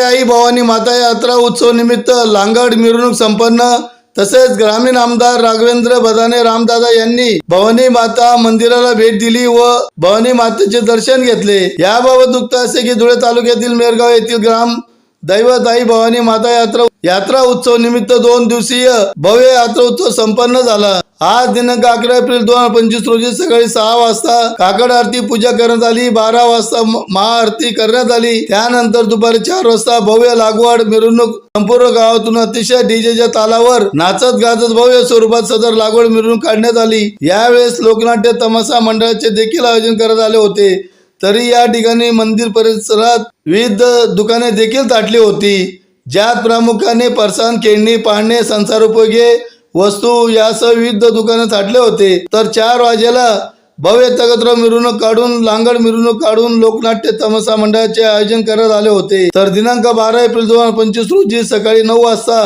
आई भवानी माता यात्रा उत्सव निमित्त लांगड मिरवणूक संपन्न तसेच ग्रामीण आमदार राघवेंद्र बदाने रामदादा यांनी भवानी माता मंदिराला भेट दिली व भवानी मातेचे दर्शन घेतले. याबाबत उक्त असे की धुळे तालुक्यातील मेरगाव येथील ग्राम दैवत आई भवानी माता यात्रा यात्रा उत्सव निमित्त दोन दिवसीय भव्य यात्रा उत्सव संपन्न झाला. आज दिनांक अकरा एप्रिल दोन हजार पंचवीस रोजी सकाळी सहा वाजता काकड आरती पूजा करण्यात आली बारा वाजता महाआरती करण्यात आली. त्यानंतर दुपारी चार वाजता भव्य लागवड मिरवणूक संपूर्ण गावातून अतिशय डीजेच्या तालावर नाचत गाजत भव्य स्वरूपात सदर लागवड मिरवणूक काढण्यात आली. यावेळेस लोकनाट्य तमाशा मंडळाचे देखील आयोजन करण्यात आले होते. तरी या ठिकाणी मंदिर परिसरात विविध दुकाने देखील ताटली होती. ज्यात प्रामुख्याने परसान खेळणी संसार संसारोपयोगी वस्तू यासह विविध दुकानं ताटले होते. तर चार वाजेला भव्य तगत्र मिरवणूक काढून लांगड मिरवणूक काढून लोकनाट्य तमाशा मंडळाचे आयोजन करण्यात आले होते. तर दिनांक बारा एप्रिल दोन हजार पंचवीस रोजी सकाळी नऊ वाजता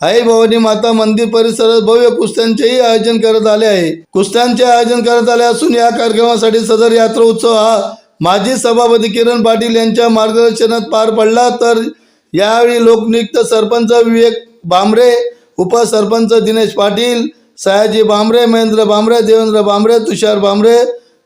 आई भवानी माता मंदिर परिसरात भव्य कुस्त्यांचेही आयोजन करण्यात आले आहे. कुस्त्यांचे आयोजन करण्यात आले असून या कार्यक्रमासाठी सदर यात्रा उत्सव हा माजी सभापती किरण पाटील यांच्या मार्गदर्शनात पार पडला. तर यावेळी लोकनियुक्त सरपंच विवेक बांबरे उपसरपंच दिनेश पाटील सयाजी बांबरे महेंद्र बांबरे देवेंद्र बांबरे तुषार बांबरे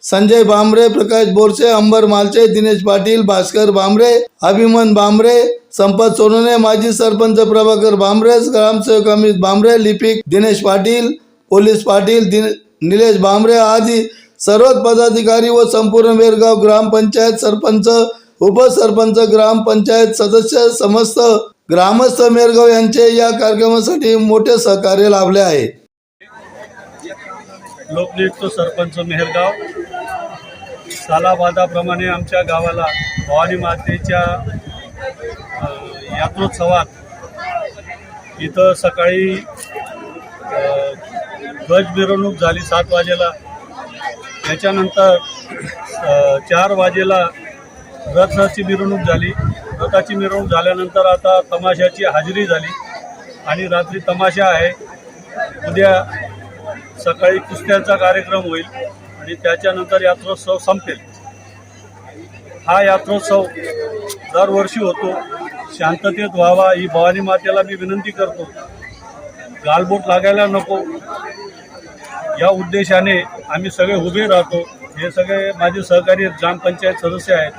संजय बांबरे प्रकाश बोरसे अंबर मालचे दिनेश पाटील भास्कर बांबरे अभिमन बांबरे संपत सोनवणे माजी सरपंच प्रभाकर बांबरे ग्रामसेवक अमित बांबरे लिपिक दिनेश पाटील पोलीस पाटील दिन निलेश बांबरे आदी सर्वच पदाधिकारी व संपूर्ण वेरगाव ग्रामपंचायत सरपंच उपसरपंच ग्रामपंचायत सदस्य समस्त ग्रामस्थ मेरगाव यांचे या कार्यक्रमासाठी मोठे सहकार्य लाभले आहे. लोकनियुक्त सरपंच मेहरगाव. सालाबादाप्रमाणे आमच्या गावाला भवानी मातेच्या यात्रोत्सवात इथं सकाळी ध्वज मिरवणूक झाली सात वाजेला. त्याच्यानंतर चार वाजेला रथाची मिरवणूक झाली. रथाची मिरवणूक झाल्यानंतर आता तमाशाची हाजरी झाली. आणि रात्री तमाशा आहे. उद्या सकाळी कुस्त्यांचा कार्यक्रम होईल. आणि त्याच्यानंतर यात्रोत्सव संपेल. हा यात्रोत्सव दरवर्षी होतो. शांततेत व्हावा ही भवानी मातेला मी विनंती करतो. गालबोट लागायला नको. या उद्देशाने आम्ही सगळे उभे राहतो. हे सगळे माझे सहकारी ग्रामपंचायत सदस्य आहेत.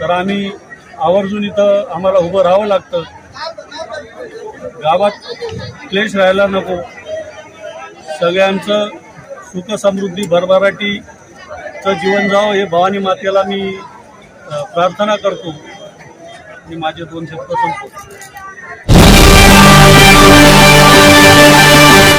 तर आम्ही आवर्जून इथं आम्हाला उभं राहावं लागतं. गावात क्लेश राहायला नको. सगळ्यांचं सुख समृद्धी भरभराटीचं जीवन जावं हे भवानी मातेला मी प्रार्थना करतो. मी माझे दोन शब्द संपतो